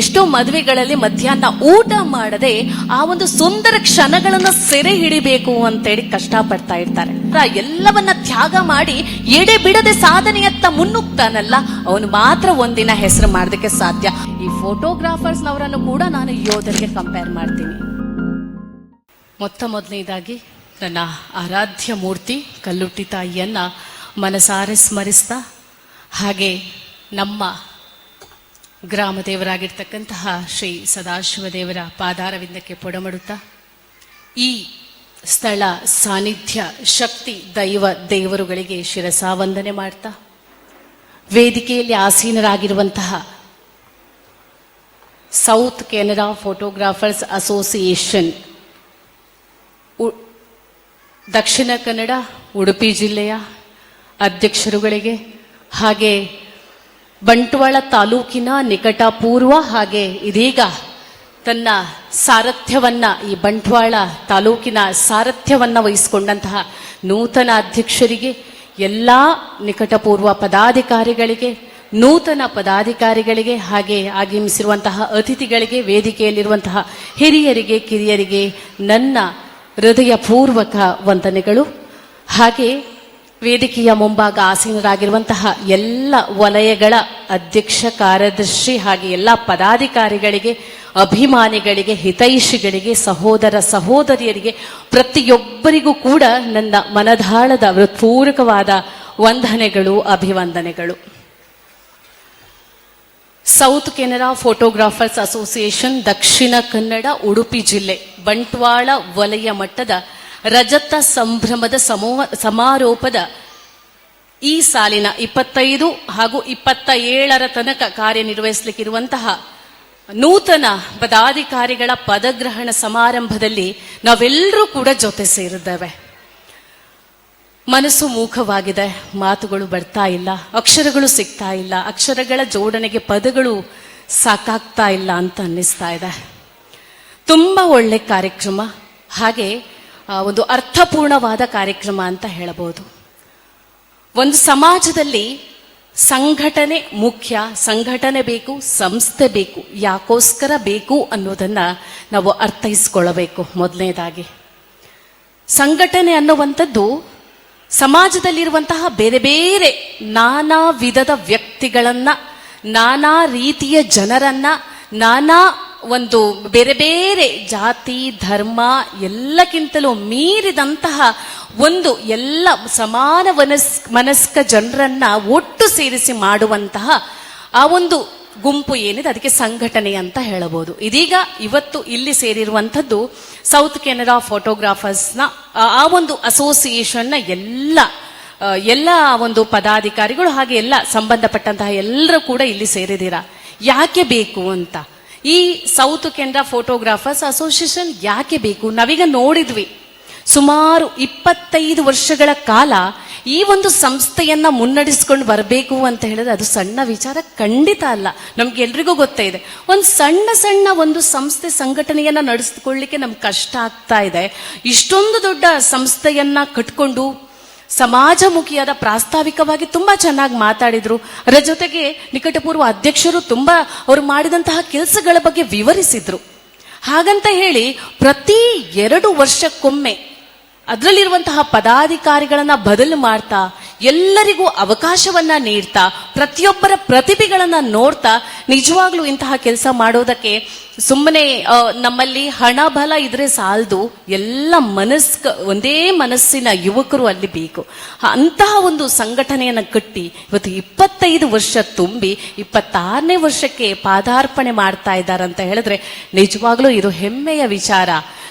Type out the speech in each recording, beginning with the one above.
ಎಷ್ಟೋ ಮದುವೆಗಳಲ್ಲಿ ಮಧ್ಯಾಹ್ನ ಊಟ ಮಾಡದೆ ಆ ಒಂದು ಸುಂದರ ಕ್ಷಣಗಳನ್ನ ಸೆರೆ ಹಿಡಿಬೇಕು ಅಂತೇಳಿ ಕಷ್ಟಪಡ್ತಾ ಇರ್ತಾರೆ. ಆ ಎಲ್ಲವನ್ನ ತ್ಯಾಗ ಮಾಡಿ ಎಡೆ ಬಿಡದೆ ಸಾಧನೆಯತ್ತ ಮುನ್ನುಗ್ತಾನಲ್ಲ, ಅವನು ಮಾತ್ರ ಒಂದಿನ ಹೆಸರು ಮಾಡೋದಕ್ಕೆ ಸಾಧ್ಯ. ಈ ಫೋಟೋಗ್ರಾಫರ್ಸ್ ನವರನ್ನು ಕೂಡ ನಾನು ಯೋಧರಿಗೆ ಕಂಪೇರ್ ಮಾಡ್ತೀನಿ. ಮೊತ್ತ ಮೊದಲನೇದಾಗಿ, ನನ್ನ ಆರಾಧ್ಯ ಮೂರ್ತಿ ಕಲ್ಲುಟ್ಟಿ ತಾಯಿಯನ್ನ ಮನಸಾರೆ ಸ್ಮರಿಸ್ತಾ, ಹಾಗೆ ನಮ್ಮ ಗ್ರಾಮ ದೇವರಾಗಿರ್ತಕ್ಕಂತಹ ಶ್ರೀ ಸದಾಶಿವ ದೇವರ ಪಾದಾರವಿಂದಕ್ಕೆ ಪೊಡಮಡುತ್ತಾ, ಈ ಸ್ಥಳ ಸಾನ್ನಿಧ್ಯ ಶಕ್ತಿ ದೈವ ದೇವರುಗಳಿಗೆ ಶಿರಸಾವಂದನೆ ಮಾಡ್ತಾ, ವೇದಿಕೆಯಲ್ಲಿ ಆಸೀನರಾಗಿರುವಂತಹ South Canara photographers association Dakshina Kannada, Udupi ಜಿಲ್ಲೆಯ ಅಧ್ಯಕ್ಷರುಗಳಿಗೆ, ಹಾಗೆ ಬಂಟ್ವಾಳ ತಾಲೂಕಿನ ನಿಕಟಪೂರ್ವ ಹಾಗೆ ಇದೀಗ ತನ್ನ ಸಾರಥ್ಯವನ್ನ, ಈ ಬಂಟ್ವಾಳ ತಾಲೂಕಿನ ಸಾರಥ್ಯವನ್ನ ವಹಿಸಿಕೊಂಡಂತಹ ನೂತನ ಅಧ್ಯಕ್ಷರಿಗೆ, ಎಲ್ಲ ನಿಕಟಪೂರ್ವ ಪದಾಧಿಕಾರಿಗಳಿಗೆ, ನೂತನ ಪದಾಧಿಕಾರಿಗಳಿಗೆ ಹಾಗೆ ಆಗಮಿಸಿರುವಂತಹ ಅತಿಥಿಗಳಿಗೆ ವೇದಿಕೆಯಲ್ಲಿರುವಂತಹ ಹಿರಿಯರಿಗೆ, ಕಿರಿಯರಿಗೆ ನನ್ನ ಹೃದಯಪೂರ್ವಕ ವಂದನೆಗಳು. ಹಾಗೆ ವೇದಿಕೆಯ ಮುಂಭಾಗ ಆಸೀನರಾಗಿರುವಂತಹ ಎಲ್ಲ ವಲಯಗಳ ಅಧ್ಯಕ್ಷ, ಕಾರ್ಯದರ್ಶಿ ಹಾಗೆ ಎಲ್ಲ ಪದಾಧಿಕಾರಿಗಳಿಗೆ, ಅಭಿಮಾನಿಗಳಿಗೆ, ಹಿತೈಷಿಗಳಿಗೆ, ಸಹೋದರ ಸಹೋದರಿಯರಿಗೆ, ಪ್ರತಿಯೊಬ್ಬರಿಗೂ ಕೂಡ ನನ್ನ ಮನದಾಳದ, ಹೃತ್ಪೂರ್ವಕವಾದ ವಂದನೆಗಳು, ಅಭಿವಂದನೆಗಳು. South Canara photographers association Dakshina Kannada, Udupi ಜಿಲ್ಲೆ, ಬಂಟ್ವಾಳ ವಲಯ ಮಟ್ಟದ ರಜತ ಸಂಭ್ರಮದ ಸಮೂಹ ಸಮಾರೋಪದ ಈ ಸಾಲಿನ ಇಪ್ಪತ್ತೈದು ಹಾಗೂ ಇಪ್ಪತ್ತ ಏಳರ ತನಕ ಕಾರ್ಯನಿರ್ವಹಿಸಲಿಕ್ಕಿರುವಂತಹ ನೂತನ ಪದಾಧಿಕಾರಿಗಳ ಪದಗ್ರಹಣ ಸಮಾರಂಭದಲ್ಲಿ ನಾವೆಲ್ಲರೂ ಕೂಡ ಜೊತೆ ಸೇರಿದ್ದೇವೆ. ಮನಸ್ಸು ಮೂಕವಾಗಿದೆ, ಮಾತುಗಳು ಬರ್ತಾ ಇಲ್ಲ, ಅಕ್ಷರಗಳು ಸಿಗ್ತಾ ಇಲ್ಲ, ಅಕ್ಷರಗಳ ಜೋಡಣೆಗೆ ಪದಗಳು ಸಾಕಾಗ್ತಾ ಇಲ್ಲ ಅಂತ ಅನ್ನಿಸ್ತಾ ಇದೆ. ತುಂಬ ಒಳ್ಳೆ ಕಾರ್ಯಕ್ರಮ. ಹಾಗೆ ಒಂದು ಅರ್ಥಪೂರ್ಣವಾದ ಕಾರ್ಯಕ್ರಮ ಅಂತ ಹೇಳಬಹುದು. ಒಂದು ಸಮಾಜದಲ್ಲಿ ಸಂಘಟನೆ ಮುಖ್ಯ, ಸಂಘಟನೆ ಬೇಕು, ಸಂಸ್ಥೆ ಬೇಕು, ಯಾಕೋಸ್ಕರ ಬೇಕು ಅನ್ನೋದನ್ನ ನಾವು ಅರ್ಥೈಸ್ಕೊಳ್ಳಬೇಕು ಮೊದಲನೇದಾಗಿ. ಸಂಘಟನೆ ಅನ್ನುವಂಥದ್ದು ಸಮಾಜದಲ್ಲಿರುವಂತಹ ಬೇರೆ ಬೇರೆ ನಾನಾ ವಿಧದ ವ್ಯಕ್ತಿಗಳನ್ನು, ನಾನಾ ರೀತಿಯ ಜನರನ್ನ, ನಾನಾ ಒಂದು ಬೇರೆ ಬೇರೆ ಜಾತಿ, ಧರ್ಮ ಎಲ್ಲಕ್ಕಿಂತಲೂ ಮೀರಿದಂತಹ ಒಂದು ಎಲ್ಲ ಸಮಾನ ಮನಸ್, ಮನಸ್ಕ ಜನರನ್ನ ಒಟ್ಟು ಸೇರಿಸಿ ಮಾಡುವಂತಹ ಆ ಒಂದು ಗುಂಪು ಏನಿದೆ, ಅದಕ್ಕೆ ಸಂಘಟನೆ ಅಂತ ಹೇಳಬಹುದು. ಇದೀಗ ಇವತ್ತು ಇಲ್ಲಿ ಸೇರಿರುವಂಥದ್ದು ಸೌತ್ ಕೆನರಾ ಫೋಟೋಗ್ರಾಫರ್ಸ್ನ ಆ- ಒಂದು ಅಸೋಸಿಯೇಷನ್ನ ಎಲ್ಲ ಎಲ್ಲ ಒಂದು ಪದಾಧಿಕಾರಿಗಳು ಹಾಗೆ ಎಲ್ಲ ಸಂಬಂಧಪಟ್ಟಂತಹ ಎಲ್ಲರೂ ಕೂಡ ಇಲ್ಲಿ ಸೇರಿದಿರ ಯಾಕೆ ಬೇಕು ಅಂತ? ಈ ಸೌತ್ ಕೆನರಾ ಫೋಟೋಗ್ರಾಫರ್ಸ್ ಅಸೋಸಿಯೇಷನ್ ಯಾಕೆ ಬೇಕು? ನಾವೀಗ ನೋಡಿದ್ವಿ. ಸುಮಾರು ಇಪ್ಪತ್ತೈದು ವರ್ಷಗಳ ಕಾಲ ಈ ಒಂದು ಸಂಸ್ಥೆಯನ್ನ ಮುನ್ನಡೆಸ್ಕೊಂಡು ಬರಬೇಕು ಅಂತ ಹೇಳಿದ್ರೆ ಅದು ಸಣ್ಣ ವಿಚಾರ ಖಂಡಿತ ಅಲ್ಲ. ನಮ್ಗೆ ಎಲ್ರಿಗೂ ಗೊತ್ತೇ ಇದೆ. ಒಂದು ಸಣ್ಣ ಸಣ್ಣ ಒಂದು ಸಂಸ್ಥೆ ಸಂಘಟನೆಯನ್ನ ನಡೆಸ್ಕೊಳ್ಳಿಕ್ಕೆ ನಮ್ಗೆ ಕಷ್ಟ ಆಗ್ತಾ ಇದೆ. ಇಷ್ಟೊಂದು ದೊಡ್ಡ ಸಂಸ್ಥೆಯನ್ನ ಕಟ್ಕೊಂಡು ಸಮಾಜಮುಖಿಯಾದ ಪ್ರಾಸ್ತಾವಿಕವಾಗಿ ತುಂಬಾ ಚೆನ್ನಾಗಿ ಮಾತಾಡಿದ್ರು. ಅದರ ಜೊತೆಗೆ ನಿಕಟಪೂರ್ವ ಅಧ್ಯಕ್ಷರು ತುಂಬಾ ಅವರು ಮಾಡಿದಂತಹ ಕೆಲಸಗಳ ಬಗ್ಗೆ ವಿವರಿಸಿದ್ರು. ಹಾಗಂತ ಹೇಳಿ ಪ್ರತಿ ಎರಡು ವರ್ಷಕ್ಕೊಮ್ಮೆ ಅದರಲ್ಲಿರುವಂತಹ ಪದಾಧಿಕಾರಿಗಳನ್ನ ಬದಲು ಮಾಡ್ತಾ, ಎಲ್ಲರಿಗೂ ಅವಕಾಶವನ್ನ ನೀಡ್ತಾ, ಪ್ರತಿಯೊಬ್ಬರ ಪ್ರತಿಭೆಗಳನ್ನ ನೋಡ್ತಾ ನಿಜವಾಗ್ಲೂ ಇಂತಹ ಕೆಲಸ ಮಾಡೋದಕ್ಕೆ ಸುಮ್ಮನೆ ನಮ್ಮಲ್ಲಿ ಹಣ ಬಲ ಇದ್ರೆ ಸಾಲದು, ಎಲ್ಲ ಮನಸ್ಕ, ಒಂದೇ ಮನಸ್ಸಿನ ಯುವಕರು ಅಲ್ಲಿ ಬೇಕು. ಅಂತಹ ಒಂದು ಸಂಘಟನೆಯನ್ನು ಕಟ್ಟಿ, ಇವತ್ತು ಇಪ್ಪತ್ತೈದು ವರ್ಷ ತುಂಬಿ, ಇಪ್ಪತ್ತಾರನೇ ವರ್ಷಕ್ಕೆ ಪಾದಾರ್ಪಣೆ ಮಾಡ್ತಾ ಇದ್ದಾರೆ ಅಂತ ಹೇಳಿದ್ರೆ ನಿಜವಾಗ್ಲೂ ಇದು ಹೆಮ್ಮೆಯ ವಿಚಾರ.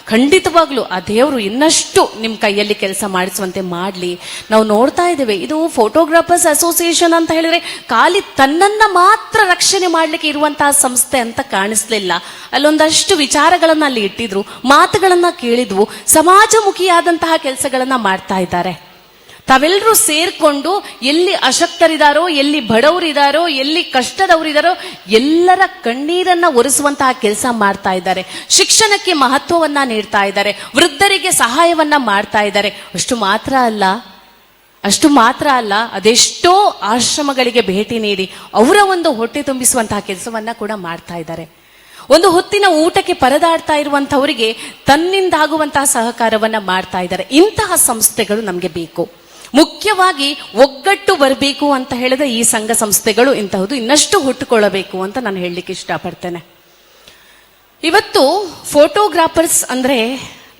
ಖಂಡಿತವಾಗ್ಲೂ ಆ ದೇವರು ಇನ್ನಷ್ಟು ನಿಮ್ಮ ಕೈಯಲ್ಲಿ ಕೆಲಸ ಮಾಡಿಸುವಂತೆ ಮಾಡಲಿ. ನಾವು ನೋಡ್ತಾ ಇದ್ದೇವೆ, ಇದು ಫೋಟೋಗ್ರಾಫರ್ಸ್ ಅಸೋಸಿಯೇಷನ್ ಅಂತ ಹೇಳಿದ್ರೆ ಖಾಲಿ ತನ್ನನ್ನ ಮಾತ್ರ ರಕ್ಷಣೆ ಮಾಡ್ಲಿಕ್ಕೆ ಇರುವಂತಹ ಸಂಸ್ಥೆ ಅಂತ ಕಾಣಿಸ್ಲಿಲ್ಲ. ಅಲ್ಲೊಂದಷ್ಟು ವಿಚಾರಗಳನ್ನ ಅಲ್ಲಿ ಇಟ್ಟಿದ್ರು, ಮಾತುಗಳನ್ನ ಕೇಳಿದ್ವು, ಸಮಾಜಮುಖಿಯಾದಂತಹ ಕೆಲಸಗಳನ್ನ ಮಾಡ್ತಾ ಇದ್ದಾರೆ. ತಾವೆಲ್ಲರೂ ಸೇರ್ಕೊಂಡು ಎಲ್ಲಿ ಅಶಕ್ತರಿದಾರೋ, ಎಲ್ಲಿ ಬಡವರಿದಾರೋ, ಎಲ್ಲಿ ಕಷ್ಟದವರಿದಾರೋ, ಎಲ್ಲರ ಕಣ್ಣೀರನ್ನ ಒರೆಸುವಂತಹ ಕೆಲಸ ಮಾಡ್ತಾ ಇದ್ದಾರೆ. ಶಿಕ್ಷಣಕ್ಕೆ ಮಹತ್ವವನ್ನ ನೀಡ್ತಾ ಇದ್ದಾರೆ. ವೃದ್ಧರಿಗೆ ಸಹಾಯವನ್ನ ಮಾಡ್ತಾ ಇದ್ದಾರೆ. ಅಷ್ಟು ಮಾತ್ರ ಅಲ್ಲ, ಅಷ್ಟು ಮಾತ್ರ ಅಲ್ಲ, ಅದೆಷ್ಟೋ ಆಶ್ರಮಗಳಿಗೆ ಭೇಟಿ ನೀಡಿ ಅವರ ಒಂದು ಹೊಟ್ಟೆ ತುಂಬಿಸುವಂತಹ ಕೆಲಸವನ್ನ ಕೂಡ ಮಾಡ್ತಾ ಇದ್ದಾರೆ. ಒಂದು ಹೊತ್ತಿನ ಊಟಕ್ಕೆ ಪರದಾಡ್ತಾ ಇರುವಂತಹವರಿಗೆ ತನ್ನಿಂದಾಗುವಂತಹ ಸಹಕಾರವನ್ನ ಮಾಡ್ತಾ ಇದ್ದಾರೆ. ಇಂತಹ ಸಂಸ್ಥೆಗಳು ನಮಗೆ ಬೇಕು. ಮುಖ್ಯವಾಗಿ ಒಗ್ಗಟ್ಟು ಬರಬೇಕು ಅಂತ ಹೇಳಿದ ಈ ಸಂಘ ಸಂಸ್ಥೆಗಳು ಇಂತಹದ್ದು ಇನ್ನಷ್ಟು ಹುಟ್ಟುಕೊಳ್ಳಬೇಕು ಅಂತ ನಾನು ಹೇಳಲಿಕ್ಕೆ ಇಷ್ಟಪಡ್ತೇನೆ. ಇವತ್ತು ಫೋಟೋಗ್ರಾಫರ್ಸ್ ಅಂದ್ರೆ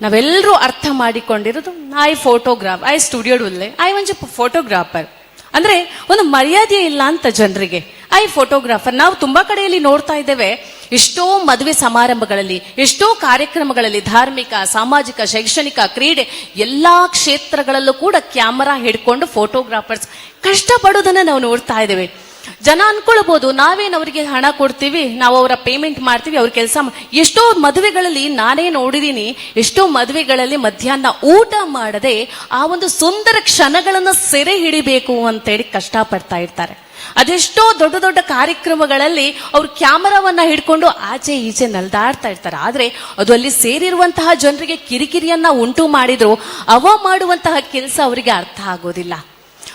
ನಾವೆಲ್ಲರೂ ಅರ್ಥ ಮಾಡಿಕೊಂಡಿರೋದು ಐ ಫೋಟೋಗ್ರಾಫ್ ಐ ಸ್ಟುಡಿಯೋಡುಲ್ಲೇ ಐ ಒಂಜಿ ಫೋಟೋಗ್ರಾಫರ್. ಅಂದ್ರೆ ಒಂದು ಮರ್ಯಾದೆ ಇಲ್ಲ ಅಂತ ಜನರಿಗೆ ಐ ಫೋಟೋಗ್ರಾಫರ್, ನಾವು ತುಂಬಾ ಕಡೆಯಲ್ಲಿ ನೋಡ್ತಾ ಇದ್ದೇವೆ ಎಷ್ಟೋ ಮದುವೆ ಸಮಾರಂಭಗಳಲ್ಲಿ, ಎಷ್ಟೋ ಕಾರ್ಯಕ್ರಮಗಳಲ್ಲಿ ಧಾರ್ಮಿಕ, ಸಾಮಾಜಿಕ, ಶೈಕ್ಷಣಿಕ ಕ್ರೀಡೆ ಎಲ್ಲಾ ಕ್ಷೇತ್ರಗಳಲ್ಲೂ ಕೂಡ ಕ್ಯಾಮರಾ ಹಿಡ್ಕೊಂಡು ಫೋಟೋಗ್ರಾಫರ್ಸ್ ಕಷ್ಟಪಡೋದನ್ನ ನಾವು ನೋಡ್ತಾ ಇದ್ದೇವೆ. ಜನ ಅನ್ಕೊಳ್ಬಹುದು ನಾವೇನು ಅವರಿಗೆ ಹಣ ಕೊಡ್ತೀವಿ, ನಾವು ಅವರ ಪೇಮೆಂಟ್ ಮಾಡ್ತೀವಿ, ಅವ್ರ ಕೆಲಸ ಎಷ್ಟೋ ಮದುವೆಗಳಲ್ಲಿ ನಾನೇ ನೋಡಿದೀನಿ, ಎಷ್ಟೋ ಮದುವೆಗಳಲ್ಲಿ ಮಧ್ಯಾಹ್ನ ಊಟ ಮಾಡದೆ ಆ ಒಂದು ಸುಂದರ ಕ್ಷಣಗಳನ್ನು ಸೆರೆ ಹಿಡಿಬೇಕು ಅಂತೇಳಿ ಕಷ್ಟಪಡ್ತಾ ಇರ್ತಾರೆ. ಅದೆಷ್ಟೋ ದೊಡ್ಡ ದೊಡ್ಡ ಕಾರ್ಯಕ್ರಮಗಳಲ್ಲಿ ಅವರು ಕ್ಯಾಮರಾವನ್ನ ಹಿಡ್ಕೊಂಡು ಆಚೆ ಈಚೆ ನಲ್ದಾಡ್ತಾ ಇರ್ತಾರೆ. ಆದ್ರೆ ಅದು ಅಲ್ಲಿ ಸೇರಿರುವಂತಹ ಜನರಿಗೆ ಕಿರಿಕಿರಿಯನ್ನ ಉಂಟು ಮಾಡಿದ್ರು, ಅವ ಮಾಡುವಂತಹ ಕೆಲಸ ಅವರಿಗೆ ಅರ್ಥ ಆಗೋದಿಲ್ಲ.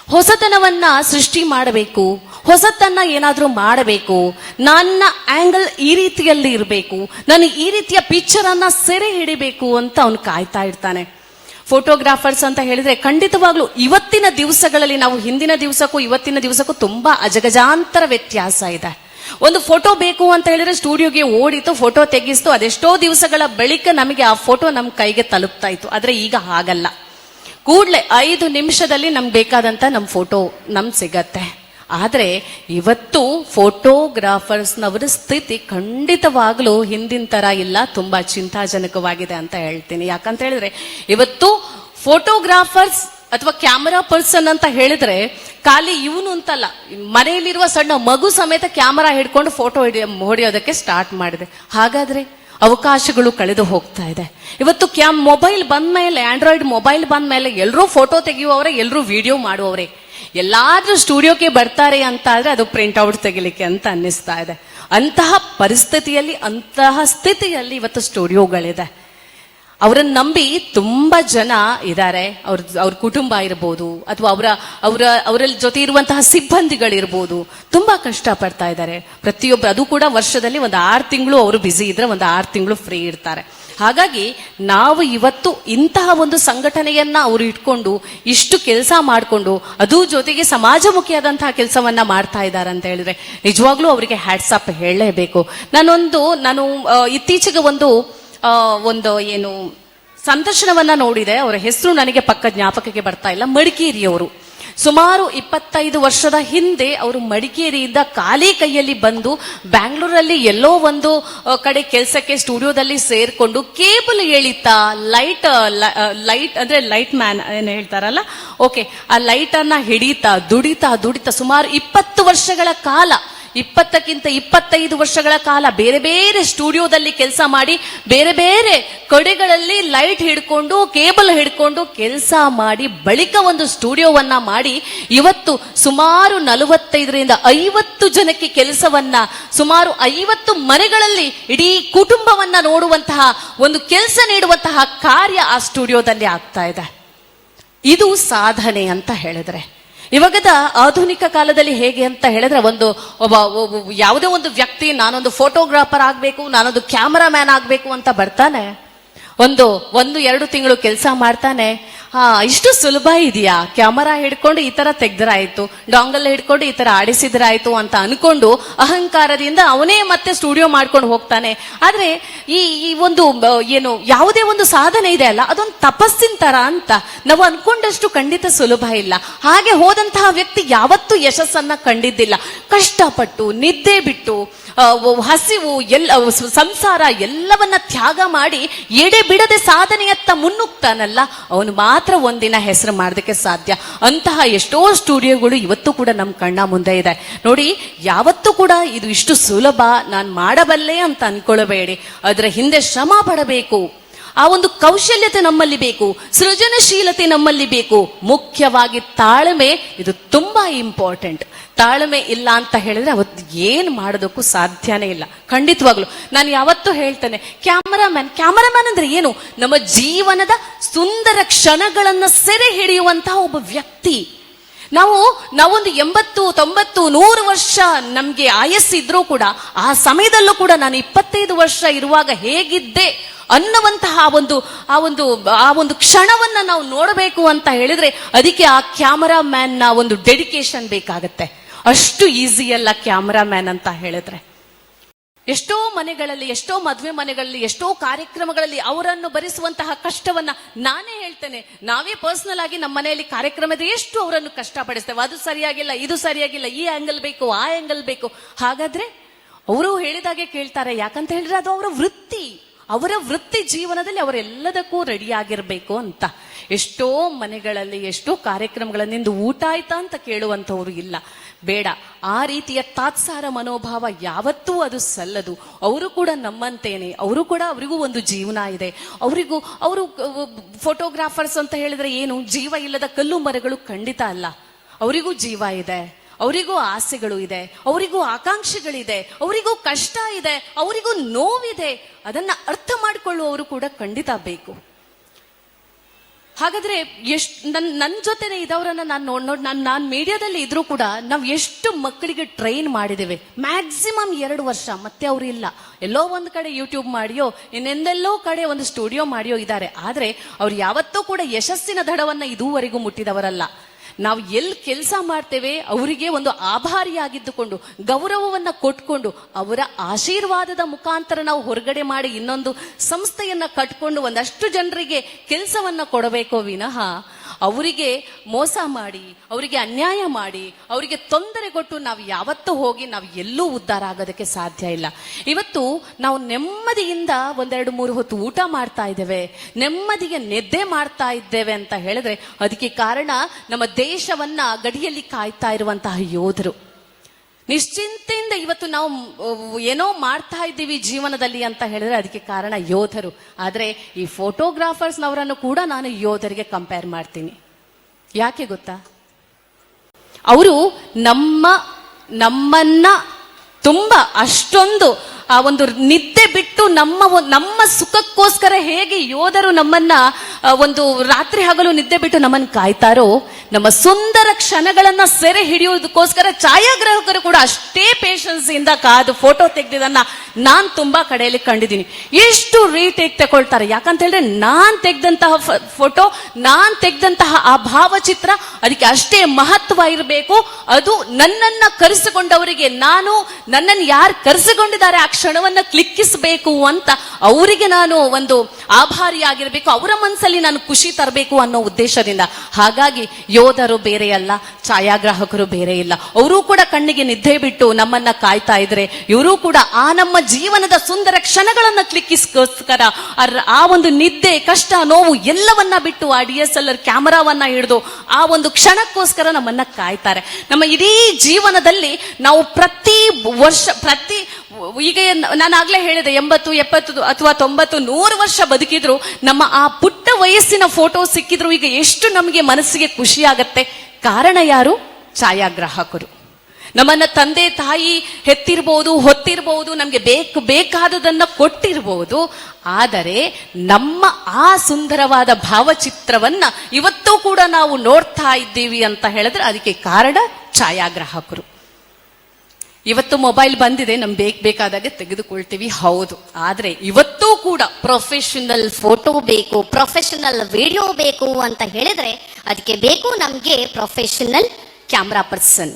ಹೊಸತನವನ್ನ ಸೃಷ್ಟಿ ಮಾಡಬೇಕು, ಹೊಸತನ್ನ ಏನಾದರೂ ಮಾಡಬೇಕು, ನನ್ನ ಆಂಗಲ್ ಈ ರೀತಿಯಲ್ಲಿ ಇರಬೇಕು, ನಾನು ಈ ರೀತಿಯ ಪಿಕ್ಚರ್ ಅನ್ನ ಸೆರೆ ಹಿಡಿಬೇಕು ಅಂತ ಅವನು ಕಾಯ್ತಾ ಇರ್ತಾನೆ. ಫೋಟೋಗ್ರಾಫರ್ಸ್ ಅಂತ ಹೇಳಿದ್ರೆ ಖಂಡಿತವಾಗ್ಲೂ ಇವತ್ತಿನ ದಿವಸಗಳಲ್ಲಿ ನಾವು ಹಿಂದಿನ ದಿವಸಕ್ಕೂ ಇವತ್ತಿನ ದಿವಸಕ್ಕೂ ತುಂಬಾ ಅಜಗಜಾಂತರ ವ್ಯತ್ಯಾಸ ಇದೆ. ಒಂದು ಫೋಟೋ ಬೇಕು ಅಂತ ಹೇಳಿದ್ರೆ ಸ್ಟುಡಿಯೋಗೆ ಓಡಿತು ಫೋಟೋ ತೆಗಿಸ್ತು, ಅದೆಷ್ಟೋ ದಿವಸಗಳ ಬಳಿಕ ನಮಗೆ ಆ ಫೋಟೋ ನಮ್ಮ ಕೈಗೆ ತಲುಪ್ತಾ ಇತ್ತು. ಆದ್ರೆ ಈಗ ಹಾಗಲ್ಲ. ಕೂಡ್ಲೆ ಐದು ನಿಮಿಷದಲ್ಲಿ ನಮ್ಗೆ ಬೇಕಾದಂತ ನಮ್ಮ ಫೋಟೋ ನಮ್ ಸಿಗತ್ತೆ. ಆದ್ರೆ ಇವತ್ತು ಫೋಟೋಗ್ರಾಫರ್ಸ್ನವರ ಸ್ಥಿತಿ ಖಂಡಿತವಾಗಲೂ ಹಿಂದಿನ ಥರ ಇಲ್ಲ, ತುಂಬ ಚಿಂತಾಜನಕವಾಗಿದೆ ಅಂತ ಹೇಳ್ತೀನಿ. ಯಾಕಂತ ಹೇಳಿದ್ರೆ ಇವತ್ತು ಫೋಟೋಗ್ರಾಫರ್ಸ್ ಅಥವಾ ಕ್ಯಾಮರಾ ಪರ್ಸನ್ ಅಂತ ಹೇಳಿದ್ರೆ ಖಾಲಿ ಇವನು ಅಂತಲ್ಲ. ಮನೆಯಲ್ಲಿರುವ ಸಣ್ಣ ಮಗು ಸಮೇತ ಕ್ಯಾಮರಾ ಹಿಡ್ಕೊಂಡು ಫೋಟೋ ಹಿಡಿಯ ಹೊಡೆಯೋದಕ್ಕೆ ಸ್ಟಾರ್ಟ್ ಮಾಡಿದೆ. ಹಾಗಾದ್ರೆ ಅವಕಾಶಗಳು ಕಳೆದು ಹೋಗ್ತಾ ಇದೆ. ಇವತ್ತು ಕ್ಯಾಮ್ ಮೊಬೈಲ್ ಬಂದ ಮೇಲೆ ಆಂಡ್ರಾಯ್ಡ್ ಮೊಬೈಲ್ ಬಂದ ಮೇಲೆ ಎಲ್ಲರೂ ಫೋಟೋ ತೆಗೆಯುವವರೇ ಎಲ್ಲರೂ ವಿಡಿಯೋ ಮಾಡುವವರೇ. ಎಲ್ಲಾದ್ರೂ ಸ್ಟುಡಿಯೋಕ್ಕೆ ಬರ್ತಾರೆ ಅಂತ ಆದ್ರೆ ಅದು ಪ್ರಿಂಟ್ ಔಟ್ ತೆಗಿಲಿಕ್ಕೆ ಅಂತ ಅನ್ನಿಸ್ತಾ ಇದೆ. ಅಂತಹ ಪರಿಸ್ಥಿತಿಯಲ್ಲಿ, ಅಂತಹ ಸ್ಥಿತಿಯಲ್ಲಿ ಇವತ್ತು ಸ್ಟುಡಿಯೋಗಳಿದೆ. ಅವರನ್ನ ನಂಬಿ ತುಂಬಾ ಜನ ಇದ್ದಾರೆ. ಅವ್ರ ಅವ್ರ ಕುಟುಂಬ ಇರ್ಬೋದು, ಅಥವಾ ಅವರ ಅವರ, ಅವರಲ್ಲಿ ಜೊತೆ ಇರುವಂತಹ ಸಿಬ್ಬಂದಿಗಳಿರ್ಬೋದು. ತುಂಬಾ ಕಷ್ಟ ಪಡ್ತಾ ಇದ್ದಾರೆ. ಪ್ರತಿಯೊಬ್ಬರು ಅದು ಕೂಡ ವರ್ಷದಲ್ಲಿ ಒಂದು ಆರು ತಿಂಗಳು ಅವರು ಬ್ಯುಸಿ ಇದ್ರೆ ಒಂದು ಆರು ತಿಂಗಳು ಫ್ರೀ ಇರ್ತಾರೆ. ಹಾಗಾಗಿ ನಾವು ಇವತ್ತು ಇಂತಹ ಒಂದು ಸಂಘಟನೆಯನ್ನ ಅವರು ಇಟ್ಕೊಂಡು ಇಷ್ಟು ಕೆಲಸ ಮಾಡಿಕೊಂಡು ಅದು ಜೊತೆಗೆ ಸಮಾಜಮುಖಿಯಾದಂತಹ ಕೆಲಸವನ್ನ ಮಾಡ್ತಾ ಇದ್ದಾರೆ ಅಂತ ಹೇಳಿದ್ರೆ ನಿಜವಾಗ್ಲೂ ಅವರಿಗೆ ಹ್ಯಾಟ್ಸಪ್ ಹೇಳಲೇಬೇಕು. ನಾನೊಂದು, ನಾನು ಇತ್ತೀಚೆಗೆ ಒಂದು ಒಂದು ಏನು ಸಂದರ್ಶನವನ್ನ ನೋಡಿದೆ. ಅವರ ಹೆಸರು ನನಗೆ ಪಕ್ಕ ಜ್ಞಾಪಕಕ್ಕೆ ಬರ್ತಾ ಇಲ್ಲ. ಮಡಿಕೇರಿಯವರು. ಸುಮಾರು ಇಪ್ಪತ್ತೈದು ವರ್ಷದ ಹಿಂದೆ ಅವರು ಮಡಿಕೇರಿಯಿಂದ ಖಾಲಿ ಕೈಯಲ್ಲಿ ಬಂದು ಬ್ಯಾಂಗ್ಳೂರಲ್ಲಿ ಎಲ್ಲೋ ಒಂದು ಕಡೆ ಕೆಲಸಕ್ಕೆ ಸ್ಟುಡಿಯೋದಲ್ಲಿ ಸೇರ್ಕೊಂಡು ಕೇಬಲ್ ಎಳಿತ, ಲೈಟ್ ಲೈಟ್ ಅಂದ್ರೆ ಲೈಟ್ ಮ್ಯಾನ್ ಏನು ಹೇಳ್ತಾರಲ್ಲ? ಓಕೆ, ಆ ಲೈಟ್ ಅನ್ನ ಹಿಡಿತಾ, ದುಡಿತಾ ದುಡಿತಾ ಸುಮಾರು ಇಪ್ಪತ್ತು ವರ್ಷಗಳ ಕಾಲ ಇಪ್ಪತ್ತಕ್ಕಿಂತ ಇಪ್ಪತ್ತೈದು ವರ್ಷಗಳ ಕಾಲ ಬೇರೆ ಬೇರೆ ಸ್ಟುಡಿಯೋದಲ್ಲಿ ಕೆಲಸ ಮಾಡಿ ಬೇರೆ ಬೇರೆ ಕಡೆಗಳಲ್ಲಿ ಲೈಟ್ ಹಿಡ್ಕೊಂಡು, ಕೇಬಲ್ ಹಿಡ್ಕೊಂಡು ಕೆಲಸ ಮಾಡಿ ಬಳಿಕ ಒಂದು ಸ್ಟುಡಿಯೋವನ್ನ ಮಾಡಿ ಇವತ್ತು ಸುಮಾರು ನಲವತ್ತೈದರಿಂದ ಐವತ್ತು ಜನಕ್ಕೆ ಕೆಲಸವನ್ನ, ಸುಮಾರು ಐವತ್ತು ಮನೆಗಳಲ್ಲಿ ಇಡೀ ಕುಟುಂಬವನ್ನ ನೋಡುವಂತಹ ಒಂದು ಕೆಲಸ ನೀಡುವಂತಹ ಕಾರ್ಯ ಆ ಸ್ಟುಡಿಯೋದಲ್ಲಿ ಆಗ್ತಾ ಇದೆ. ಇದು ಸಾಧನೆ ಅಂತ ಹೇಳಿದ್ರೆ. ಇವಾಗದ ಆಧುನಿಕ ಕಾಲದಲ್ಲಿ ಹೇಗೆ ಅಂತ ಹೇಳಿದ್ರೆ ಒಂದು ಒಬ್ಬ ಯಾವುದೇ ಒಂದು ವ್ಯಕ್ತಿ ನಾನೊಂದು ಫೋಟೋಗ್ರಾಫರ್ ಆಗಬೇಕು, ನಾನೊಂದು ಕ್ಯಾಮರಾ ಮ್ಯಾನ್ ಆಗಬೇಕು ಅಂತ ಬರ್ತಾನೆ. ಒಂದು ಒಂದು, ಎರಡು ತಿಂಗಳು ಕೆಲಸ ಮಾಡ್ತಾನೆ. ಹಾ ಇಷ್ಟು ಸುಲಭ ಇದೆಯಾ? ಕ್ಯಾಮರಾ ಹಿಡ್ಕೊಂಡು ಈ ತರ ತೆಗ್ದ್ರಾಯ್ತು, ಡಾಂಗಲ್ ಹಿಡ್ಕೊಂಡು ಈ ತರ ಆಡಿಸಿದ್ರಾಯ್ತು ಅಂತ ಅನ್ಕೊಂಡು ಅಹಂಕಾರದಿಂದ ಅವನೇ ಮತ್ತೆ ಸ್ಟುಡಿಯೋ ಮಾಡ್ಕೊಂಡು ಹೋಗ್ತಾನೆ. ಆದ್ರೆ ಈ ಈ ಒಂದು ಏನು, ಯಾವುದೇ ಒಂದು ಸಾಧನೆ ಇದೆ ಅಲ್ಲ, ಅದೊಂದು ತಪಸ್ಸಿನ ತರ ಅಂತ ನಾವು ಅನ್ಕೊಂಡಷ್ಟು ಖಂಡಿತ ಸುಲಭ ಇಲ್ಲ. ಹಾಗೆ ಹೋದಂತಹ ವ್ಯಕ್ತಿ ಯಾವತ್ತೂ ಯಶಸ್ಸನ್ನ ಕಂಡಿದ್ದಿಲ್ಲ. ಕಷ್ಟಪಟ್ಟು, ನಿದ್ದೆ ಬಿಟ್ಟು ಹಸಿವು ಎಲ್ಲ ಸಂಸಾರ ಎಲ್ಲವನ್ನ ತ್ಯಾಗ ಮಾಡಿ ಎಡೆ ಬಿಡದೆ ಸಾಧನೆಯತ್ತ ಮುನ್ನುಗ್ತಾನಲ್ಲ, ಅವನು ಮಾತ್ರ ಒಂದಿನ ಹೆಸರು ಮಾಡೋದಕ್ಕೆ ಸಾಧ್ಯ. ಅಂತಹ ಎಷ್ಟೋ ಸ್ಟುಡಿಯೋಗಳು ಇವತ್ತು ಕೂಡ ನಮ್ಮ ಕಣ್ಣ ಮುಂದೆ ಇದೆ. ನೋಡಿ, ಯಾವತ್ತೂ ಕೂಡ ಇದು ಇಷ್ಟು ಸುಲಭ, ನಾನು ಮಾಡಬಲ್ಲೆ ಅಂತ ಅನ್ಕೊಳ್ಬೇಡಿ. ಅದರ ಹಿಂದೆ ಶ್ರಮ ಪಡಬೇಕು. ಆ ಒಂದು ಕೌಶಲ್ಯತೆ ನಮ್ಮಲ್ಲಿ ಬೇಕು, ಸೃಜನಶೀಲತೆ ನಮ್ಮಲ್ಲಿ ಬೇಕು. ಮುಖ್ಯವಾಗಿ ತಾಳ್ಮೆ, ಇದು ತುಂಬಾ ಇಂಪಾರ್ಟೆಂಟ್ ತಾಳ್ಮೆ ಇಲ್ಲ ಅಂತ ಹೇಳಿದ್ರೆ ಅವತ್ತು ಏನು ಮಾಡೋದಕ್ಕೂ ಸಾಧ್ಯನೇ ಇಲ್ಲ. ಖಂಡಿತವಾಗ್ಲು. ನಾನು ಯಾವತ್ತೂ ಹೇಳ್ತೇನೆ, ಕ್ಯಾಮರಾಮ್ಯಾನ್ ಕ್ಯಾಮರಾಮ್ಯಾನ್ ಅಂದ್ರೆ ಏನು? ನಮ್ಮ ಜೀವನದ ಸುಂದರ ಕ್ಷಣಗಳನ್ನು ಸೆರೆ ಹಿಡಿಯುವಂತಹ ಒಬ್ಬ ವ್ಯಕ್ತಿ. ನಾವು, ನಾವೊಂದು ಎಂಬತ್ತು, ತೊಂಬತ್ತು, ನೂರು ವರ್ಷ ನಮಗೆ ಆಯಸ್ಸಿದ್ರೂ ಕೂಡ, ಆ ಸಮಯದಲ್ಲೂ ಕೂಡ ನಾನು ಇಪ್ಪತ್ತೈದು ವರ್ಷ ಇರುವಾಗ ಹೇಗಿದ್ದೆ? ಅನ್ನುವಂತಹ ಆ ಒಂದು ಆ ಒಂದು ಆ ಒಂದು ಕ್ಷಣವನ್ನ ನಾವು ನೋಡಬೇಕು ಅಂತ ಹೇಳಿದ್ರೆ ಅದಕ್ಕೆ ಆ ಕ್ಯಾಮರಾ ಮ್ಯಾನ್ನ ಒಂದು ಡೆಡಿಕೇಶನ್ ಬೇಕಾಗತ್ತೆ. ಅಷ್ಟು ಈಸಿ ಅಲ್ಲ ಕ್ಯಾಮರಾ ಮ್ಯಾನ್ ಅಂತ ಹೇಳಿದ್ರೆ. ಎಷ್ಟೋ ಮನೆಗಳಲ್ಲಿ, ಎಷ್ಟೋ ಮದುವೆ ಮನೆಗಳಲ್ಲಿ, ಎಷ್ಟೋ ಕಾರ್ಯಕ್ರಮಗಳಲ್ಲಿ ಅವರನ್ನು ಭರಿಸುವಂತಹ ಕಷ್ಟವನ್ನ ನಾನೇ ಹೇಳ್ತೇನೆ. ನಾವೇ ಪರ್ಸನಲ್ ಆಗಿ ನಮ್ಮ ಮನೆಯಲ್ಲಿ ಕಾರ್ಯಕ್ರಮದ ಎಷ್ಟು ಅವರನ್ನು ಕಷ್ಟಪಡಿಸ್ತೇವೆ. ಅದು ಸರಿಯಾಗಿಲ್ಲ, ಇದು ಸರಿಯಾಗಿಲ್ಲ, ಈ ಆಂಗಲ್ ಬೇಕು, ಆ ಆಂಗಲ್ ಬೇಕು. ಹಾಗಾದ್ರೆ, ಅವರು ಹೇಳಿದಾಗೆ ಕೇಳ್ತಾರೆ. ಯಾಕಂತ ಹೇಳಿದ್ರೆ ಅದು ಅವರ ವೃತ್ತಿ. ಅವರ ವೃತ್ತಿ ಜೀವನದಲ್ಲಿ ಅವರೆಲ್ಲದಕ್ಕೂ ರೆಡಿಯಾಗಿರಬೇಕು ಅಂತ. ಎಷ್ಟೋ ಮನೆಗಳಲ್ಲಿ, ಎಷ್ಟೋ ಕಾರ್ಯಕ್ರಮಗಳನ್ನಿಂದು ಊಟ ಆಯ್ತಾ ಅಂತ ಕೇಳುವಂಥವ್ರು ಇಲ್ಲ. ಬೇಡ, ಆ ರೀತಿಯ ತಾತ್ಸಾರ ಮನೋಭಾವ ಯಾವತ್ತೂ ಅದು ಸಲ್ಲದು. ಅವರು ಕೂಡ ನಮ್ಮಂತೇನೆ, ಅವರು ಕೂಡ ಅವರಿಗೂ ಒಂದು ಜೀವನ ಇದೆ. ಅವರಿಗೂ, ಅವರು ಫೋಟೋಗ್ರಾಫರ್ಸ್ ಅಂತ ಹೇಳಿದ್ರೆ ಏನು? ಜೀವ ಇಲ್ಲದ ಕಲ್ಲು ಮರಗಳು ಖಂಡಿತ ಅಲ್ಲ. ಅವರಿಗೂ ಜೀವ ಇದೆ. ಅವರಿಗೂ ಆಸೆಗಳು ಇದೆ, ಅವರಿಗೂ ಆಕಾಂಕ್ಷೆಗಳಿದೆ, ಅವರಿಗೂ ಕಷ್ಟ ಇದೆ, ಅವರಿಗೂ ನೋವಿದೆ. ಅದನ್ನ ಅರ್ಥ ಮಾಡಿಕೊಳ್ಳುವವರು ಕೂಡ ಖಂಡಿತ ಬೇಕು. ಹಾಗಾದ್ರೆ ಎಷ್ಟು, ನನ್ ನನ್ನ ಜೊತೆನೆ ಇದ್ದವರನ್ನ ನಾನು ನೋಡ್, ನೋಡಿ, ನಾನು ನಾನು ಮೀಡಿಯಾದಲ್ಲಿ ಇದ್ರೂ ಕೂಡ ನಾವು ಎಷ್ಟು ಮಕ್ಕಳಿಗೆ ಟ್ರೈನ್ ಮಾಡಿದ್ದೇವೆ ಮ್ಯಾಕ್ಸಿಮಮ್ ಎರಡು ವರ್ಷ, ಮತ್ತೆ ಅವರು ಇಲ್ಲ. ಎಲ್ಲೋ ಒಂದು ಕಡೆ ಯೂಟ್ಯೂಬ್ ಮಾಡಿಯೋ, ಇನ್ನೆಂದೆಲ್ಲೋ ಕಡೆ ಒಂದು ಸ್ಟುಡಿಯೋ ಮಾಡಿಯೋ ಇದ್ದಾರೆ. ಆದ್ರೆ ಅವ್ರು ಯಾವತ್ತೂ ಕೂಡ ಯಶಸ್ಸಿನ ದಡವನ್ನು ಇದುವರೆಗೂ ಮುಟ್ಟಿದವರಲ್ಲ. ನಾವು ಎಲ್ಲಿ ಕೆಲಸ ಮಾಡ್ತೇವೆ ಅವರಿಗೆ ಒಂದು ಆಭಾರಿಯಾಗಿದ್ದುಕೊಂಡು, ಗೌರವವನ್ನು ಕೊಟ್ಕೊಂಡು, ಅವರ ಆಶೀರ್ವಾದದ ಮುಖಾಂತರ ನಾವು ಹೊರಗಡೆ ಮಾಡಿ ಇನ್ನೊಂದು ಸಂಸ್ಥೆಯನ್ನು ಕಟ್ಕೊಂಡು ಒಂದಷ್ಟು ಜನರಿಗೆ ಕೆಲಸವನ್ನ ಕೊಡಬೇಕೋ ವಿನಃ ಅವರಿಗೆ ಮೋಸ ಮಾಡಿ, ಅವರಿಗೆ ಅನ್ಯಾಯ ಮಾಡಿ, ಅವರಿಗೆ ತೊಂದರೆ ಕೊಟ್ಟು ನಾವು ಯಾವತ್ತೂ ಹೋಗಿ ನಾವು ಎಲ್ಲೂ ಉದ್ಧಾರ ಆಗೋದಕ್ಕೆ ಸಾಧ್ಯ ಇಲ್ಲ. ಇವತ್ತು ನಾವು ನೆಮ್ಮದಿಯಿಂದ ಒಂದೆರಡು ಮೂರು ಹೊತ್ತು ಊಟ ಮಾಡ್ತಾ ಇದ್ದೇವೆ, ನೆಮ್ಮದಿಗೆ ನಿದ್ದೆ ಮಾಡ್ತಾ ಇದ್ದೇವೆ ಅಂತ ಹೇಳಿದ್ರೆ, ಅದಕ್ಕೆ ಕಾರಣ ನಮ್ಮ ದೇಶವನ್ನ ಗಡಿಯಲ್ಲಿ ಕಾಯ್ತಾ ಇರುವಂತಹ ಯೋಧರು. ನಿಶ್ಚಿಂತೆಯಿಂದ ಇವತ್ತು ನಾವು ಏನೋ ಮಾಡ್ತಾ ಇದ್ದೀವಿ ಜೀವನದಲ್ಲಿ ಅಂತ ಹೇಳಿದ್ರೆ ಅದಕ್ಕೆ ಕಾರಣ ಯೋಧರು. ಆದರೆ ಈ ಫೋಟೋಗ್ರಾಫರ್ಸ್ನವರನ್ನು ಕೂಡ ನಾನು ಯೋಧರಿಗೆ ಕಂಪೇರ್ ಮಾಡ್ತೀನಿ. ಯಾಕೆ ಗೊತ್ತಾ? ಅವರು ನಮ್ಮ, ನಮ್ಮನ್ನ ತುಂಬ ಅಷ್ಟೊಂದು, ಆ ಒಂದು ನಿದ್ದೆ ಬಿಟ್ಟು ನಮ್ಮ ನಮ್ಮ ಸುಖಕ್ಕೋಸ್ಕರ ಹೇಗೆ ಯೋಧರು ನಮ್ಮನ್ನ ಒಂದು ರಾತ್ರಿ ಹಗಲು ನಿದ್ದೆ ಬಿಟ್ಟು ನಮ್ಮನ್ನು ಕಾಯ್ತಾರೋ ನಮ್ಮ ಸುಂದರ ಕ್ಷಣಗಳನ್ನ ಸೆರೆ ಹಿಡಿಯೋದಕ್ಕೋಸ್ಕರ ಛಾಯಾಗ್ರಾಹಕರು ಕೂಡ ಅಷ್ಟೇ ಪೇಷನ್ಸ್ ಇಂದ ಕಾದು ಫೋಟೋ ತೆಗೆದಿದ್ದನ್ನ ನಾನ್ ತುಂಬಾ ಕಡೆಯಲ್ಲಿ ಕಂಡಿದ್ದೀನಿ. ಎಷ್ಟು ರೀಟೇಕ್ ತಗೊಳ್ತಾರೆ ಯಾಕಂತ ಹೇಳಿದ್ರೆ ನಾನ್ ತೆಗೆದಂತಹ ಫೋಟೋ ನಾನ್ ತೆಗೆದಂತಹ ಆ ಭಾವಚಿತ್ರ ಅದಕ್ಕೆ ಅಷ್ಟೇ ಮಹತ್ವ ಇರಬೇಕು. ಅದು ನನ್ನನ್ನ ಕರೆಸಿಕೊಂಡವರಿಗೆ ನಾನು ನನ್ನನ್ನು ಯಾರು ಕರೆಸಿಕೊಂಡಿದ್ದಾರೆ ಆ ಕ್ಷಣವನ್ನ ಕ್ಲಿಕ್ಕಿಸಬೇಕು ಅಂತ ಅವರಿಗೆ ನಾನು ಒಂದು ಆಭಾರಿಯಾಗಿರಬೇಕು. ಅವರ ಮನಸ್ಸಲ್ಲಿ ನಾನು ಖುಷಿ ತರಬೇಕು ಅನ್ನೋ ಉದ್ದೇಶದಿಂದ. ಹಾಗಾಗಿ ಯೋಧರು ಬೇರೆ ಅಲ್ಲ, ಛಾಯಾಗ್ರಾಹಕರು ಬೇರೆ ಇಲ್ಲ. ಅವರೂ ಕೂಡ ಕಣ್ಣಿಗೆ ನಿದ್ದೆ ಬಿಟ್ಟು ನಮ್ಮನ್ನ ಕಾಯ್ತಾ ಇದ್ರೆ, ಇವರು ಕೂಡ ಆ ನಮ್ಮ ಜೀವನದ ಸುಂದರ ಕ್ಷಣಗಳನ್ನ ಕ್ಲಿಕ್ಕಿಸ್ಕೋಸ್ಕರ ಆ ಒಂದು ನಿದ್ದೆ, ಕಷ್ಟ, ನೋವು ಎಲ್ಲವನ್ನ ಬಿಟ್ಟು ಆ ಡಿ ಎಸ್ ಎಲ್ ಆರ್ ಕ್ಯಾಮರಾವನ್ನ ಹಿಡಿದು ಆ ಒಂದು ಕ್ಷಣಕ್ಕೋಸ್ಕರ ನಮ್ಮನ್ನ ಕಾಯ್ತಾರೆ. ನಮ್ಮ ಇಡೀ ಜೀವನದಲ್ಲಿ ನಾವು ಪ್ರತಿ ವರ್ಷ, ಪ್ರತಿ ಈಗ ನಾನು ಆಗ್ಲೇ ಹೇಳಿದೆ, ಎಂಬತ್ತು, ಎಪ್ಪತ್ತು ಅಥವಾ ತೊಂಬತ್ತು, ನೂರು ವರ್ಷ ಬದುಕಿದ್ರು, ನಮ್ಮ ಆ ಪುಟ್ಟ ವಯಸ್ಸಿನ ಫೋಟೋ ಸಿಕ್ಕಿದ್ರು, ಈಗ ಎಷ್ಟು ನಮಗೆ ಮನಸ್ಸಿಗೆ ಖುಷಿ ಆಗತ್ತೆ? ಕಾರಣ ಯಾರು? ಛಾಯಾಗ್ರಾಹಕರು. ನಮ್ಮನ್ನ ತಂದೆ, ತಾಯಿ ಹೆತ್ತಿರ್ಬೋದು, ಹೊತ್ತಿರ್ಬೋದು, ನಮಗೆ ಬೇಕು, ಬೇಕಾದದನ್ನ ಕೊಟ್ಟಿರ್ಬೋದು, ಆದರೆ ನಮ್ಮ ಆ ಸುಂದರವಾದ ಭಾವಚಿತ್ರವನ್ನ ಇವತ್ತೂ ಕೂಡ ನಾವು ನೋಡ್ತಾ ಇದ್ದೀವಿ ಅಂತ ಹೇಳಿದ್ರೆ ಅದಕ್ಕೆ ಕಾರಣ ಛಾಯಾಗ್ರಾಹಕರು. ಇವತ್ತು ಮೊಬೈಲ್ ಬಂದಿದೆ, ನಮ್ ಬೇಕ್ ಬೇಕಾದಾಗ ತೆಗೆದುಕೊಳ್ತೀವಿ, ಹೌದು. ಆದ್ರೆ ಇವತ್ತೂ ಕೂಡ ಪ್ರೊಫೆಷನಲ್ ಫೋಟೋ ಬೇಕು ಪ್ರೊಫೆಷನಲ್ ವಿಡಿಯೋ ಬೇಕು ಅಂತ ಹೇಳಿದ್ರೆ, ಅದಕ್ಕೆ ಬೇಕು ನಮ್ಗೆ ಪ್ರೊಫೆಷನಲ್ ಕ್ಯಾಮ್ರಾ ಪರ್ಸನ್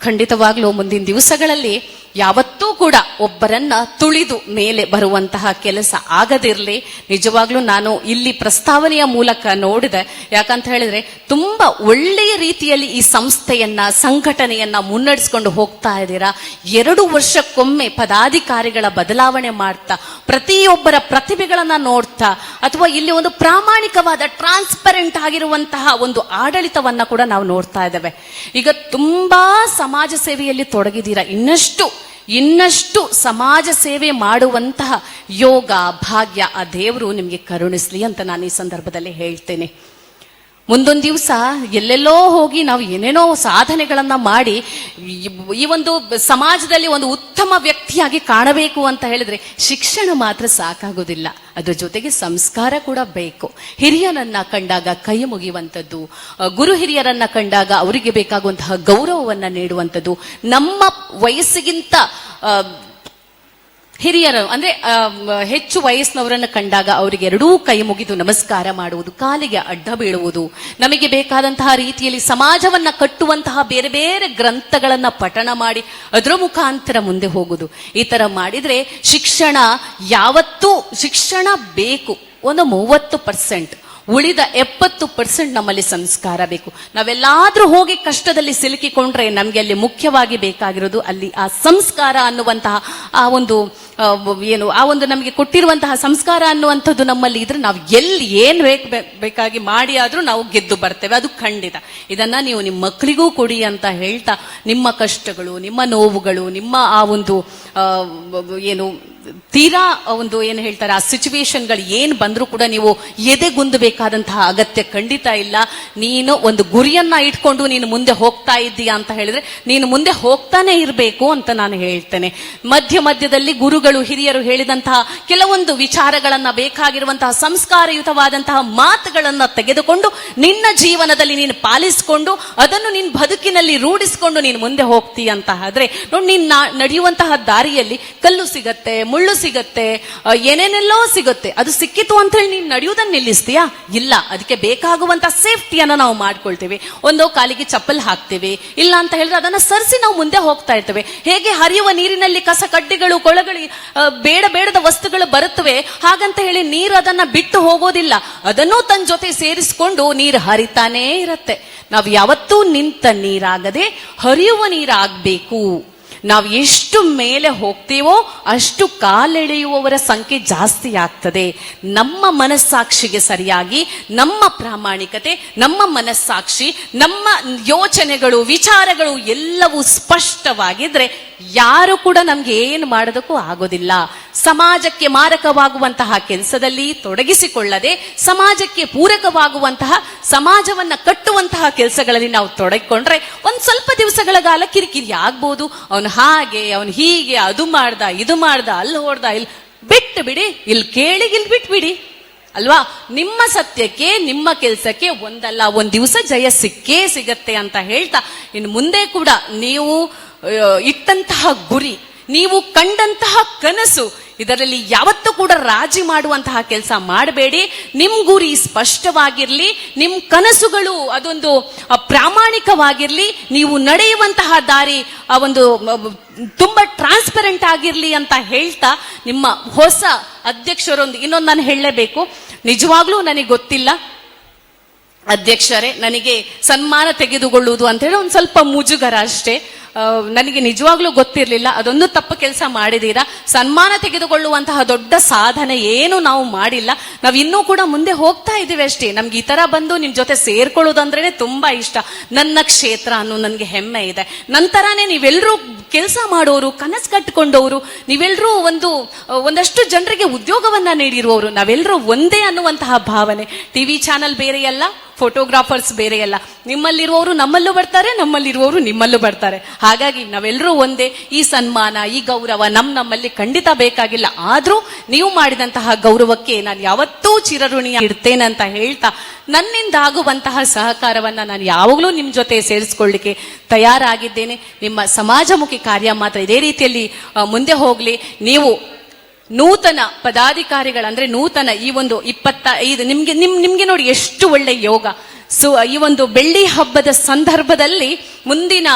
ಖಂಡಿತವಾಗ್ಲೂ ಮುಂದಿನ ದಿವಸಗಳಲ್ಲಿ ಯಾವತ್ತೂ ಕೂಡ ಒಬ್ಬರನ್ನ ತುಳಿದು ಮೇಲೆ ಬರುವಂತಹ ಕೆಲಸ ಆಗದಿರಲಿ. ನಿಜವಾಗ್ಲೂ ನಾನು ಇಲ್ಲಿ ಪ್ರಸ್ತಾವನೆಯ ಮೂಲಕ ನೋಡಿದೆ. ಯಾಕಂತ ಹೇಳಿದ್ರೆ ತುಂಬಾ ಒಳ್ಳೆಯ ರೀತಿಯಲ್ಲಿ ಈ ಸಂಸ್ಥೆಯನ್ನ, ಸಂಘಟನೆಯನ್ನ ಮುನ್ನಡೆಸ್ಕೊಂಡು ಹೋಗ್ತಾ ಇದ್ದೀರಾ? ಎರಡು ವರ್ಷಕ್ಕೊಮ್ಮೆ ಪದಾಧಿಕಾರಿಗಳ ಬದಲಾವಣೆ ಮಾಡ್ತಾ, ಪ್ರತಿಯೊಬ್ಬರ ಪ್ರತಿಭೆಗಳನ್ನ ನೋಡ್ತಾ, ಅಥವಾ ಇಲ್ಲಿ ಒಂದು ಪ್ರಾಮಾಣಿಕವಾದ ಟ್ರಾನ್ಸ್ಪರೆಂಟ್ ಆಗಿರುವಂತಹ ಒಂದು ಆಡಳಿತವನ್ನ ಕೂಡ ನಾವು ನೋಡ್ತಾ ಇದ್ದೇವೆ. ಈಗ ತುಂಬಾ ಸಮಾಜ ಸೇವೆಯಲ್ಲಿ ತೊಡಗಿದ್ದೀರಾ? ಇನ್ನಷ್ಟು ಇನ್ನಷ್ಟು ಸಮಾಜ ಸೇವೆ ಮಾಡುವಂತಹ ಯೋಗ, ಭಾಗ್ಯ, ಆ ದೇವರು ನಿಮಗೆ ಕರುಣಿಸ್ಲಿ ಅಂತ ನಾನು ಈ ಸಂದರ್ಭದಲ್ಲಿ ಹೇಳ್ತೇನೆ. ಮುಂದೊಂದು ದಿವಸ ಎಲ್ಲೆಲ್ಲೋ ಹೋಗಿ ನಾವು ಏನೇನೋ ಸಾಧನೆಗಳನ್ನ ಮಾಡಿ ಈ- ಒಂದು ಸಮಾಜದಲ್ಲಿ ಒಂದು ಉತ್ತಮ ವ್ಯಕ್ತಿಯಾಗಿ ಕಾಣಬೇಕು ಅಂತ ಹೇಳಿದ್ರೆ ಶಿಕ್ಷಣ ಮಾತ್ರ ಸಾಕಾಗೋದಿಲ್ಲ. ಅದರ ಜೊತೆಗೆ ಸಂಸ್ಕಾರ ಕೂಡ ಬೇಕು. ಹಿರಿಯರನ್ನ ಕಂಡಾಗ ಕೈ ಮುಗಿಯುವಂಥದ್ದು ಗುರು ಹಿರಿಯರನ್ನ ಕಂಡಾಗ ಅವರಿಗೆ ಬೇಕಾಗುವಂತಹ ಗೌರವವನ್ನ ನೀಡುವಂಥದ್ದು, ನಮ್ಮ ವಯಸ್ಸಿಗಿಂತ ಹಿರಿಯರು, ಅಂದ್ರೆ ಹೆಚ್ಚು ವಯಸ್ಸಿನವರನ್ನ ಕಂಡಾಗ ಅವರಿಗೆ ಎರಡೂ ಕೈ ಮುಗಿದು ನಮಸ್ಕಾರ ಮಾಡುವುದು, ಕಾಲಿಗೆ ಅಡ್ಡ ಬೀಳುವುದು, ನಮಗೆ ಬೇಕಾದಂತಹ ರೀತಿಯಲ್ಲಿ ಸಮಾಜವನ್ನ ಕಟ್ಟುವಂತಹ ಬೇರೆ ಬೇರೆ ಗ್ರಂಥಗಳನ್ನ ಪಠಣ ಮಾಡಿ ಅದರ ಮುಖಾಂತರ ಮುಂದೆ ಹೋಗುದು ಈ ತರ ಮಾಡಿದ್ರೆ ಶಿಕ್ಷಣ ಯಾವತ್ತೂ, ಶಿಕ್ಷಣ ಬೇಕು, ಒಂದು ಮೂವತ್ತು ಪರ್ಸೆಂಟ್. ಉಳಿದ ಎಪ್ಪತ್ತು ಪರ್ಸೆಂಟ್ ನಮ್ಮಲ್ಲಿ ಸಂಸ್ಕಾರ ಬೇಕು. ನಾವೆಲ್ಲಾದ್ರೂ ಹೋಗಿ ಕಷ್ಟದಲ್ಲಿ ಸಿಲುಕಿಕೊಂಡ್ರೆ ನಮಗೆ ಅಲ್ಲಿ ಮುಖ್ಯವಾಗಿ ಬೇಕಾಗಿರೋದು ಅಲ್ಲಿ ಆ ಸಂಸ್ಕಾರ ಅನ್ನುವಂತಹ ಆ ಒಂದು ಏನು, ಆ ಒಂದು ನಮಗೆ ಕೊಟ್ಟಿರುವಂತಹ ಸಂಸ್ಕಾರ ಅನ್ನುವಂಥದ್ದು ನಮ್ಮಲ್ಲಿ ಇದ್ರೆ ನಾವು ಎಲ್ಲಿ ಏನು ಬೇಕ್ ಬೇಕಾಗಿ ಮಾಡಿ ಆದ್ರೂ ನಾವು ಗೆದ್ದು ಬರ್ತೇವೆ. ಅದು ಖಂಡಿತ. ಇದನ್ನ ನೀವು ನಿಮ್ಮ ಮಕ್ಕಳಿಗೂ ಕೊಡಿ ಅಂತ ಹೇಳ್ತಾ ನಿಮ್ಮ ಕಷ್ಟಗಳು, ನಿಮ್ಮ ನೋವುಗಳು, ನಿಮ್ಮ ಆ ಒಂದು ಏನು, ತೀರಾ ಒಂದು ಏನು ಹೇಳ್ತಾರೆ, ಆ ಸಿಚುವೇಶನ್ಗಳು ಏನು ಬಂದರೂ ಕೂಡ ನೀವು ಎದೆಗುಂದಬೇಕಾದಂತಹ ಅಗತ್ಯ ಖಂಡಿತ ಇಲ್ಲ. ನೀನು ಒಂದು ಗುರಿಯನ್ನ ಇಟ್ಕೊಂಡು ನೀನು ಮುಂದೆ ಹೋಗ್ತಾ ಇದ್ದೀಯಾ ಅಂತ ಹೇಳಿದ್ರೆ, ನೀನು ಮುಂದೆ ಹೋಗ್ತಾನೆ ಇರಬೇಕು ಅಂತ ನಾನು ಹೇಳ್ತೇನೆ. ಮಧ್ಯ ಮಧ್ಯದಲ್ಲಿ ಗುರುಗಳು, ಹಿರಿಯರು ಹೇಳಿದಂತಹ ಕೆಲವೊಂದು ವಿಚಾರಗಳನ್ನ ಬೇಕಾಗಿರುವಂತಹ ಸಂಸ್ಕಾರಯುತವಾದಂತಹ ಮಾತುಗಳನ್ನ ತೆಗೆದುಕೊಂಡು ನಿನ್ನ ಜೀವನದಲ್ಲಿ ನೀನು ಪಾಲಿಸಿಕೊಂಡು, ಅದನ್ನು ನಿನ್ನ ಬದುಕಿನಲ್ಲಿ ರೂಢಿಸಿಕೊಂಡು ನೀನು ಮುಂದೆ ಹೋಗ್ತೀಯ ಅಂತ ಆದ್ರೆ, ನೋಡಿ ನೀನ್ ನಡೆಯುವಂತಹ ದಾರಿಯಲ್ಲಿ ಕಲ್ಲು ಸಿಗತ್ತೆ, ಮುಳ್ಳು ಸಿಗತ್ತೆ ಏನೇನೆಲ್ಲೋ ಸಿಗುತ್ತೆ. ಅದು ಸಿಕ್ಕಿತು ಅಂತ ಹೇಳಿ ನೀನು ನಡೆಯುವುದನ್ನ ನಿಲ್ಲಿಸ್ತೀಯಾ? ಇಲ್ಲ. ಅದಕ್ಕೆ ಬೇಕಾಗುವಂತ ಸೇಫ್ಟಿಯನ್ನ ನಾವು ಮಾಡ್ಕೊಳ್ತೀವಿ. ಒಂದು ಕಾಲಿಗೆ ಚಪ್ಪಲ್ ಹಾಕ್ತೇವೆ. ಇಲ್ಲ ಅಂತ ಹೇಳಿದ್ರೆ ಅದನ್ನ ಸರಿಸಿ ನಾವು ಮುಂದೆ ಹೋಗ್ತಾ ಇರ್ತೇವೆ. ಹೇಗೆ ಹರಿಯುವ ನೀರಿನಲ್ಲಿ ಕಸ ಕಡ್ಡಿಗಳು, ಕೊಳಗಳು ಬೇಡ ಬೇಡದ ವಸ್ತುಗಳು ಬರುತ್ತವೆ, ಹಾಗಂತ ಹೇಳಿ ನೀರು ಅದನ್ನ ಬಿಟ್ಟು ಹೋಗೋದಿಲ್ಲ. ಅದನ್ನು ತನ್ನ ಜೊತೆ ಸೇರಿಸಿಕೊಂಡು ನೀರು ಹರಿತಾನೇ ಇರುತ್ತೆ. ನಾವು ಯಾವತ್ತೂ ನಿಂತ ನೀರಾಗದೆ ಹರಿಯುವ ನೀರಾಗಬೇಕು. ನಾವು ಎಷ್ಟು ಮೇಲೆ ಹೋಗ್ತೀವೋ ಅಷ್ಟು ಕಾಲೆಳೆಯುವವರ ಸಂಖ್ಯೆ ಜಾಸ್ತಿ ಆಗ್ತದೆ. ನಮ್ಮ ಮನಸ್ಸಾಕ್ಷಿಗೆ ಸರಿಯಾಗಿ, ನಮ್ಮ ಪ್ರಾಮಾಣಿಕತೆ, ನಮ್ಮ ಮನಸ್ಸಾಕ್ಷಿ, ನಮ್ಮ ಯೋಚನೆಗಳು, ವಿಚಾರಗಳು ಎಲ್ಲವೂ ಸ್ಪಷ್ಟವಾಗಿದ್ರೆ ಯಾರು ಕೂಡ ನಮ್ಗೆ ಏನು ಮಾಡೋದಕ್ಕೂ ಆಗೋದಿಲ್ಲ. ಸಮಾಜಕ್ಕೆ ಮಾರಕವಾಗುವಂತಹ ಕೆಲಸದಲ್ಲಿ ತೊಡಗಿಸಿಕೊಳ್ಳದೆ ಸಮಾಜಕ್ಕೆ ಪೂರಕವಾಗುವಂತಹ ಸಮಾಜವನ್ನ ಕಟ್ಟುವಂತಹ ಕೆಲಸಗಳಲ್ಲಿ ನಾವು ತೊಡಗಿಕೊಂಡ್ರೆ ಒಂದ್ ಸ್ವಲ್ಪ ದಿವಸಗಳ ಕಾಲ ಕಿರಿಕಿರಿ ಆಗ್ಬೋದು. ಅವನು ಹಾಗೆ, ಅವನು ಹೀಗೆ, ಅದು ಮಾಡ್ದ, ಇದು ಮಾಡ್ದ, ಅಲ್ಲಿ ಹೊಡ್ದ, ಇಲ್ಲಿ ಬಿಟ್ಟು ಬಿಡಿ, ಇಲ್ಲಿ ಕೇಳಿ, ಇಲ್ಲಿ ಬಿಟ್ಬಿಡಿ ಅಲ್ವಾ? ನಿಮ್ಮ ಸತ್ಯಕ್ಕೆ, ನಿಮ್ಮ ಕೆಲಸಕ್ಕೆ ಒಂದಲ್ಲ, ಒಂದ್ ದಿವಸ ಜಯ ಸಿಕ್ಕೇ ಸಿಗತ್ತೆ ಅಂತ ಹೇಳ್ತಾ ಇನ್ನು ಮುಂದೆ ಕೂಡ ನೀವು ಇಟ್ಟಂತಹ ಗುರಿ ನೀವು ಕಂಡಂತಹ ಕನಸು, ಇದರಲ್ಲಿ ಯಾವತ್ತೂ ಕೂಡ ರಾಜಿ ಮಾಡುವಂತಹ ಕೆಲಸ ಮಾಡಬೇಡಿ. ನಿಮ್ ಗುರಿ ಸ್ಪಷ್ಟವಾಗಿರ್ಲಿ, ನಿಮ್ ಕನಸುಗಳು ಅದೊಂದು ಪ್ರಾಮಾಣಿಕವಾಗಿರ್ಲಿ, ನೀವು ನಡೆಯುವಂತಹ ದಾರಿ, ಆ, ಒಂದು ತುಂಬಾ ಟ್ರಾನ್ಸ್ಪರೆಂಟ್ ಆಗಿರ್ಲಿ ಅಂತ ಹೇಳ್ತಾ ನಿಮ್ಮ ಹೊಸ ಅಧ್ಯಕ್ಷರೊಂದು, ಇನ್ನೊಂದು ನಾನು ಹೇಳಲೇಬೇಕು. ನಿಜವಾಗ್ಲೂ ನನಗೆ ಗೊತ್ತಿಲ್ಲ. ಅಧ್ಯಕ್ಷರೇ, ನನಗೆ ಸನ್ಮಾನ ತೆಗೆದುಕೊಳ್ಳುವುದು ಅಂತ ಹೇಳಿ ಒಂದು ಸ್ವಲ್ಪ ಮುಜುಗರ ಅಷ್ಟೇ. ನನಗೆ ನಿಜವಾಗ್ಲೂ ಗೊತ್ತಿರಲಿಲ್ಲ. ಅದೊಂದು ತಪ್ಪು ಕೆಲಸ ಮಾಡಿದೀರಾ? ಸನ್ಮಾನ ತೆಗೆದುಕೊಳ್ಳುವಂತಹ ದೊಡ್ಡ ಸಾಧನೆ ಏನು ನಾವು ಮಾಡಿಲ್ಲ. ನಾವು ಇನ್ನೂ ಕೂಡ ಮುಂದೆ ಹೋಗ್ತಾ ಇದ್ದೀವಿ ಅಷ್ಟೇ. ನಮ್ಗೆ ಈ ತರ ಬಂದು ನಿಮ್ ಜೊತೆ ಸೇರ್ಕೊಳ್ಳೋದಂದ್ರೇನೆ ತುಂಬಾ ಇಷ್ಟ. ನನ್ನ ಕ್ಷೇತ್ರ ಅನ್ನೋ ನನಗೆ ಹೆಮ್ಮೆ ಇದೆ. ನಂತರನೇ ನೀವೆಲ್ಲರೂ ಕೆಲಸ ಮಾಡೋರು, ಕನಸು ಕಟ್ಕೊಂಡವರು ನೀವೆಲ್ಲರೂ ಒಂದು ಒಂದಷ್ಟು ಜನರಿಗೆ ಉದ್ಯೋಗವನ್ನ ನೀಡಿರುವವರು ನಾವೆಲ್ಲರೂ ಒಂದೇ ಅನ್ನುವಂತಹ ಭಾವನೆ. ಟಿವಿ ಚಾನಲ್ ಬೇರೆಯಲ್ಲ, ಫೋಟೋಗ್ರಾಫರ್ಸ್ ಬೇರೆಯಲ್ಲ. ನಿಮ್ಮಲ್ಲಿರುವವರು ನಮ್ಮಲ್ಲೂ ಬರ್ತಾರೆ, ನಮ್ಮಲ್ಲಿರುವವರು ನಿಮ್ಮಲ್ಲೂ ಬರ್ತಾರೆ. ಹಾಗಾಗಿ ನಾವೆಲ್ಲರೂ ಒಂದೇ ಈ ಸನ್ಮಾನ, ಈ ಗೌರವ ನಮ್ ನಮ್ಮಲ್ಲಿ ಖಂಡಿತ ಬೇಕಾಗಿಲ್ಲ. ಆದ್ರೂ ನೀವು ಮಾಡಿದಂತಹ ಗೌರವಕ್ಕೆ ನಾನು ಯಾವತ್ತೂ ಚಿರಋಣಿಯ ಇಡ್ತೇನೆ ಅಂತ ಹೇಳ್ತಾ ನನ್ನಿಂದ ಆಗುವಂತಹ ಸಹಕಾರವನ್ನ ನಾನು ಯಾವಾಗಲೂ ನಿಮ್ಮ ಜೊತೆ ಸೇರಿಸ್ಕೊಳ್ಳಿಕ್ಕೆ ತಯಾರಾಗಿದ್ದೇನೆ. ನಿಮ್ಮ ಸಮಾಜಮುಖಿ ಕಾರ್ಯ ಮಾತ್ರ ಇದೇ ರೀತಿಯಲ್ಲಿ ಮುಂದೆ ಹೋಗಲಿ. ನೀವು ನೂತನ ಪದಾಧಿಕಾರಿಗಳಂದ್ರೆ ನೂತನ ಈ ಒಂದು ಇಪ್ಪತ್ತ ಐದು, ನಿಮ್ಗೆ, ನಿಮ್, ನಿಮ್ಗೆ ನೋಡಿ ಎಷ್ಟು ಒಳ್ಳೆ ಯೋಗ. ಸೊ, ಈ ಒಂದು ಬೆಳ್ಳಿ ಹಬ್ಬದ ಸಂದರ್ಭದಲ್ಲಿ ಮುಂದಿನ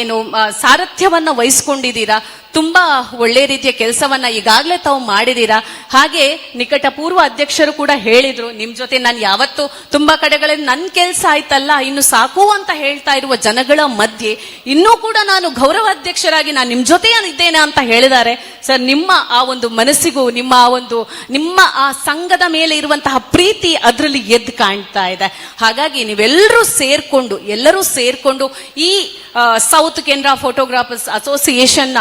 ಏನು ಸಾರಥ್ಯವನ್ನ ವಹಿಸ್ಕೊಂಡಿದ್ದೀರಾ? ತುಂಬಾ ಒಳ್ಳೆ ರೀತಿಯ ಕೆಲಸವನ್ನ ಈಗಾಗಲೇ ತಾವು ಮಾಡಿದೀರಾ ಹಾಗೆ ನಿಕಟ ಪೂರ್ವ ಅಧ್ಯಕ್ಷರು ಕೂಡ ಹೇಳಿದ್ರು, ನಿಮ್ ಜೊತೆ ನಾನು ಯಾವತ್ತು ತುಂಬಾ ಕಡೆಗಳಲ್ಲಿ ನನ್ನ ಕೆಲಸ ಆಯ್ತಲ್ಲ, ಇನ್ನು ಸಾಕು ಅಂತ ಹೇಳ್ತಾ ಇರುವ ಜನಗಳ ಮಧ್ಯೆ, ಇನ್ನೂ ಕೂಡ ನಾನು ಗೌರವ ಅಧ್ಯಕ್ಷರಾಗಿ ನಾನು ನಿಮ್ ಜೊತೆ ಇದ್ದೇನೆ ಅಂತ ಹೇಳಿದ್ದಾರೆ. ಸರ್, ನಿಮ್ಮ ಆ ಒಂದು ಮನಸ್ಸಿಗೂ, ನಿಮ್ಮ ಆ ಒಂದು, ನಿಮ್ಮ ಆ ಸಂಘದ ಮೇಲೆ ಇರುವಂತಹ ಪ್ರೀತಿ ಅದರಲ್ಲಿ ಎದ್ದು ಕಾಣ್ತಾ ಇದೆ. ಹಾಗಾಗಿ ನೀವೆಲ್ಲರೂ ಸೇರ್ಕೊಂಡು, ಎಲ್ಲರೂ ಸೇರ್ಕೊಂಡು ಈ ಸೌತ್ ಕೆನರಾ ಫೋಟೋಗ್ರಾಫರ್ಸ್ ಅಸೋಸಿಯೇಷನ್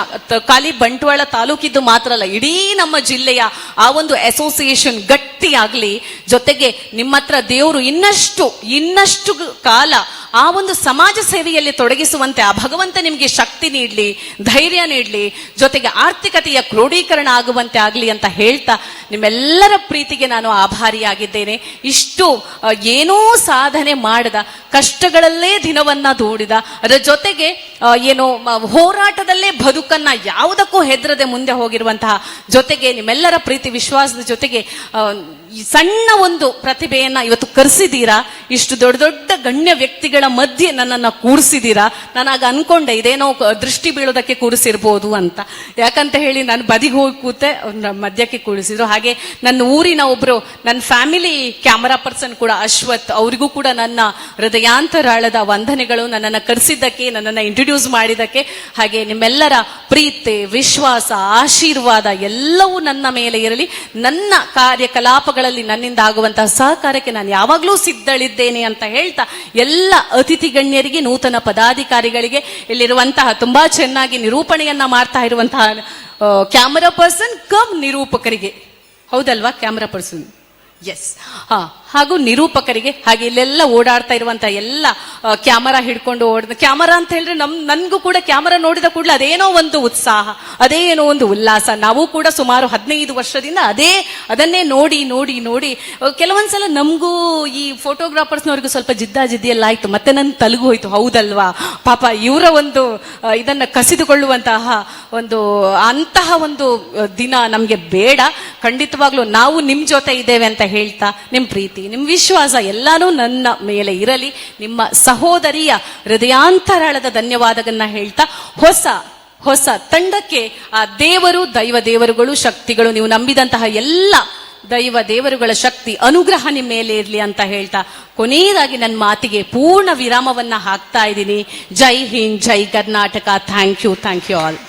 ಖಾಲಿ ಬಂಟ್ವಾಳ ತಾಲೂಕಿದ್ದು ಮಾತ್ರ ಅಲ್ಲ, ಇಡೀ ನಮ್ಮ ಜಿಲ್ಲೆಯ ಆ ಒಂದು ಅಸೋಸಿಯೇಷನ್ ಗಟ್ಟಿಯಾಗಲಿ ಜೊತೆಗೆ ನಿಮ್ಮ ಹತ್ರ ದೇವರು ಇನ್ನಷ್ಟು ಇನ್ನಷ್ಟು ಕಾಲ ಆ ಒಂದು ಸಮಾಜ ಸೇವೆಯಲ್ಲಿ ತೊಡಗಿಸುವಂತೆ ಆ ಭಗವಂತ ನಿಮಗೆ ಶಕ್ತಿ ನೀಡಲಿ, ಧೈರ್ಯ ನೀಡಲಿ, ಜೊತೆಗೆ ಆರ್ಥಿಕತೆಯ ಕ್ರೋಢೀಕರಣ ಆಗುವಂತೆ ಆಗಲಿ ಅಂತ ಹೇಳ್ತಾ ನಿಮ್ಮೆಲ್ಲರ ಪ್ರೀತಿಗೆ ನಾನು ಆಭಾರಿಯಾಗಿದ್ದೇನೆ. ಇಷ್ಟು ಏನೋ ಸಾಧನೆ ಮಾಡದ, ಕಷ್ಟಗಳಲ್ಲೇ ದಿನವನ್ನ ದೂಡಿದ, ಅದರ ಜೊತೆಗೆ ಏನು ಹೋರಾಟದಲ್ಲೇ ಬದುಕನ್ನ ಯಾವುದಕ್ಕೂ ಹೆದರದೆ ಮುಂದೆ ಹೋಗಿರುವಂತಹ ಜೊತೆಗೆ ನಿಮ್ಮೆಲ್ಲರ ಪ್ರೀತಿ, ವಿಶ್ವಾಸದ ಜೊತೆಗೆ ಸಣ್ಣ ಒಂದು ಪ್ರತಿಭೆಯನ್ನ ಇವತ್ತು ಕರೆಸಿದ್ದೀರಾ? ಇಷ್ಟು ದೊಡ್ಡ ದೊಡ್ಡ ಗಣ್ಯ ವ್ಯಕ್ತಿಗಳ ಮಧ್ಯೆ ನನ್ನನ್ನು ಕೂರಿಸಿದ್ದೀರಾ? ನಾನು ಆಗ ಅನ್ಕೊಂಡೆ, ಇದೇನೋ ದೃಷ್ಟಿ ಬೀಳೋದಕ್ಕೆ ಕೂರಿಸಿರ್ಬೋದು ಅಂತ. ಯಾಕಂತ ಹೇಳಿ ನಾನು ಬದಿಗೆ ಹೋಗಿ ಕೂತೆ ಮಧ್ಯಕ್ಕೆ ಕೂರಿಸಿದ್ರು. ಹಾಗೆ ನನ್ನ ಊರಿನ ಒಬ್ರು ನನ್ನ ಫ್ಯಾಮಿಲಿ ಕ್ಯಾಮರಾ ಪರ್ಸನ್ ಕೂಡ ಅಶ್ವಥ್, ಅವರಿಗೂ ಕೂಡ ನನ್ನ ಹೃದಯಾಂತರಾಳದ ವಂದನೆಗಳು ನನ್ನನ್ನು ಕರೆಸಿದ್ದಕ್ಕೆ, ನನ್ನನ್ನು ಇಂಟ್ರೊಡ್ಯೂಸ್ ಮಾಡಿದ್ದಕ್ಕೆ. ಹಾಗೆ ನಿಮ್ಮೆಲ್ಲರ ಪ್ರೀತಿ, ವಿಶ್ವಾಸ, ಆಶೀರ್ವಾದ ಎಲ್ಲವೂ ನನ್ನ ಮೇಲೆ ಇರಲಿ. ನನ್ನ ಕಾರ್ಯಕಲಾಪಗಳಲ್ಲಿ ನನ್ನಿಂದ ಆಗುವಂತಹ ಸಹಕಾರಕ್ಕೆ ನಾನು ಯಾವಾಗಲೂ ಸಿದ್ಧಳಿದ್ದೇನೆ ಅಂತ ಹೇಳ್ತಾ ಎಲ್ಲ ಅತಿಥಿ ಗಣ್ಯರಿಗೆ, ನೂತನ ಪದಾಧಿಕಾರಿಗಳಿಗೆ ಇಲ್ಲಿರುವಂತಹ ತುಂಬಾ ಚೆನ್ನಾಗಿ ನಿರೂಪಣೆಯನ್ನ ಮಾಡ್ತಾ ಇರುವಂತಹ ಕ್ಯಾಮರಾ ಪರ್ಸನ್ ಕಮ್ ನಿರೂಪಕರಿಗೆ. ಹೌದಲ್ವಾ ಕ್ಯಾಮರಾ ಪರ್ಸನ್ ಎಸ್ ಹಾ. ಹಾಗೂ ನಿರೂಪಕರಿಗೆ ಹಾಗೆ ಇಲ್ಲೆಲ್ಲ ಓಡಾಡ್ತಾ ಇರುವಂತ ಎಲ್ಲ ಕ್ಯಾಮರಾ ಹಿಡ್ಕೊಂಡು ಓಡ, ಕ್ಯಾಮರಾ ಅಂತ ಹೇಳಿದ್ರೆ ನಮ್, ನನ್ಗೂ ಕೂಡ ಕ್ಯಾಮರಾ ನೋಡಿದ ಕೂಡಲೇ ಅದೇನೋ ಒಂದು ಉತ್ಸಾಹ ಅದೇನೋ ಒಂದು ಉಲ್ಲಾಸ. ನಾವು ಕೂಡ ಸುಮಾರು ಹದಿನೈದು ವರ್ಷದಿಂದ ಅದೇ, ಅದನ್ನೇ ನೋಡಿ ನೋಡಿ ನೋಡಿ ಕೆಲವೊಂದ್ಸಲ ನಮಗೂ ಈ ಫೋಟೋಗ್ರಾಫರ್ಸ್ನವ್ರಿಗೂ ಸ್ವಲ್ಪ ಜಿದ್ದಾ ಜಿದ್ದಿಯೆಲ್ಲ ಆಯ್ತು. ಮತ್ತೆ ನನ್ ತಲುಗು ಹೋಯ್ತು. ಹೌದಲ್ವಾ? ಪಾಪ ಇವರ ಒಂದು ಇದನ್ನ ಕಸಿದುಕೊಳ್ಳುವಂತಹ ಒಂದು, ಅಂತಹ ಒಂದು ದಿನ ನಮ್ಗೆ ಬೇಡ. ಖಂಡಿತವಾಗ್ಲೂ ನಾವು ನಿಮ್ ಜೊತೆ ಇದ್ದೇವೆ ಅಂತ ಹೇಳ್ತಾ ನಿಮ್ ಪ್ರೀತಿ. ನಿಮ್ ವಿಶ್ವಾಸ ಎಲ್ಲಾನು ನನ್ನ ಮೇಲೆ ಇರಲಿ, ನಿಮ್ಮ ಸಹೋದರಿಯ ಹೃದಯಾಂತರಾಳದ ಧನ್ಯವಾದಗಳನ್ನ ಹೇಳ್ತಾ ಹೊಸ ಹೊಸ ತಂಡಕ್ಕೆ ಆ ದೇವರು, ದೈವ ದೇವರುಗಳು, ಶಕ್ತಿಗಳು, ನೀವು ನಂಬಿದಂತಹ ಎಲ್ಲ ದೈವ ದೇವರುಗಳ ಶಕ್ತಿ, ಅನುಗ್ರಹ ನಿಮ್ಮ ಮೇಲೆ ಇರಲಿ ಅಂತ ಹೇಳ್ತಾ ಕೊನೆಯದಾಗಿ ನನ್ನ ಮಾತಿಗೆ ಪೂರ್ಣ ವಿರಾಮವನ್ನ ಹಾಕ್ತಾ ಇದ್ದೀನಿ. ಜೈ ಹಿಂದ್, ಜೈ Karnataka. Thank you thank you all